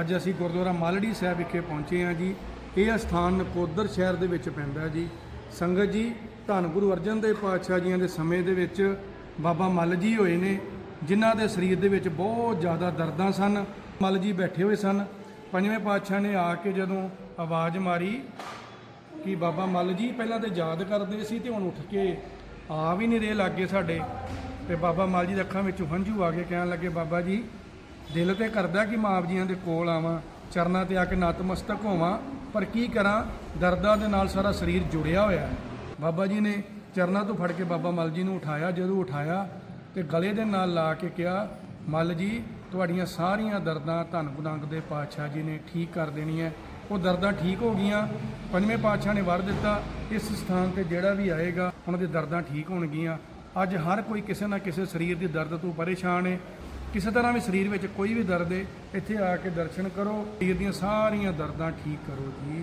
ਅੱਜ ਅਸੀਂ ਗੁਰਦੁਆਰਾ ਮਾਲੜੀ ਸਾਹਿਬ ਵਿਖੇ ਪਹੁੰਚੇ ਹਾਂ ਜੀ। ਇਹ ਅਸਥਾਨ ਨਕੋਦਰ ਸ਼ਹਿਰ ਦੇ ਵਿੱਚ ਪੈਂਦਾ ਜੀ। ਸੰਗਤ ਜੀ, ਧੰਨ ਗੁਰੂ ਅਰਜਨ ਦੇਵ ਪਾਤਸ਼ਾਹ ਜੀਆਂ ਦੇ ਸਮੇਂ ਦੇ ਵਿੱਚ ਬਾਬਾ ਮੱਲ ਜੀ ਹੋਏ ਨੇ, ਜਿਨ੍ਹਾਂ ਦੇ ਸਰੀਰ ਦੇ ਵਿੱਚ ਬਹੁਤ ਜ਼ਿਆਦਾ ਦਰਦਾਂ ਸਨ। ਮੱਲ ਜੀ ਬੈਠੇ ਹੋਏ ਸਨ। ਪੰਜਵੇਂ ਪਾਤਸ਼ਾਹ ਨੇ ਆ ਕੇ ਜਦੋਂ ਆਵਾਜ਼ ਮਾਰੀ ਕਿ ਬਾਬਾ ਮੱਲ ਜੀ, ਪਹਿਲਾਂ ਤੇ ਯਾਦ ਕਰਦੇ ਸੀ ਤੇ ਹੁਣ ਉੱਠ ਕੇ ਆ ਵੀ ਨਹੀਂ ਰਹੇ ਲਾਗੇ ਸਾਡੇ। ਤੇ ਬਾਬਾ ਮੱਲ ਜੀ ਦੇ ਅੱਖਾਂ ਵਿੱਚੋਂ ਹੰਝੂ ਆ ਕੇ ਕਹਿਣ ਲੱਗੇ, ਬਾਬਾ ਜੀ ਦਿਲ ਤੇ ਕਰਦਾ ਕਿ ਮਾਂ ਜੀਆਂ ਦੇ ਕੋਲ ਆਵਾਂ, ਚਰਨਾਂ ਤੇ ਆ ਕੇ ਨਤਮਸਤਕ ਹੋਵਾਂ, ਪਰ ਕੀ ਕਰਾਂ? ਦਰਦਾਂ ਦੇ ਨਾਲ ਸਾਰਾ ਸਰੀਰ ਜੁੜਿਆ ਹੋਇਆ ਹੈ। ਬਾਬਾ ਜੀ ਨੇ ਚਰਨਾਂ ਤੋਂ ਫੜ ਕੇ ਬਾਬਾ ਮਲ ਜੀ ਨੂੰ ਉਠਾਇਆ, ਜਦੋਂ ਉਠਾਇਆ ਤੇ ਗਲੇ ਦੇ ਨਾਲ ਲਾ ਕੇ ਕਿਹਾ, ਮਲ ਜੀ, ਤੁਹਾਡੀਆਂ ਸਾਰੀਆਂ ਦਰਦਾਂ ਧੰਨ ਗੁਰੰਗ ਦੇ ਪਾਤਸ਼ਾਹ ਜੀ ਨੇ ਠੀਕ ਕਰ ਦੇਣੀਆਂ ਉਹ ਦਰਦਾਂ ਠੀਕ ਹੋ ਗਈਆਂ, ਪੰਜਵੇਂ ਪਾਤਸ਼ਾਹ ਨੇ ਵਰ ਦਿੱਤਾ, ਇਸ ਸਥਾਨ ਤੇ ਜਿਹੜਾ ਵੀ ਆਏਗਾ, ਉਹਨਾਂ ਦੀ ਦਰਦਾਂ ਠੀਕ ਹੋਣਗੀਆਂ। ਅੱਜ ਹਰ ਕੋਈ ਕਿਸੇ ਨਾ ਕਿਸੇ ਸਰੀਰ ਦੀ ਦਰਦ ਤੋਂ ਪਰੇਸ਼ਾਨ ਹੈ। ਕਿਸੇ ਤਰ੍ਹਾਂ ਵੀ ਸਰੀਰ ਵਿੱਚ ਕੋਈ ਵੀ ਦਰਦ ਹੈ, ਇੱਥੇ ਆ ਕੇ ਦਰਸ਼ਨ ਕਰੋ। ਸਰੀਰ ਦੀਆਂ ਸਾਰੀਆਂ ਦਰਦਾਂ ਠੀਕ ਕਰੋ ਜੀ।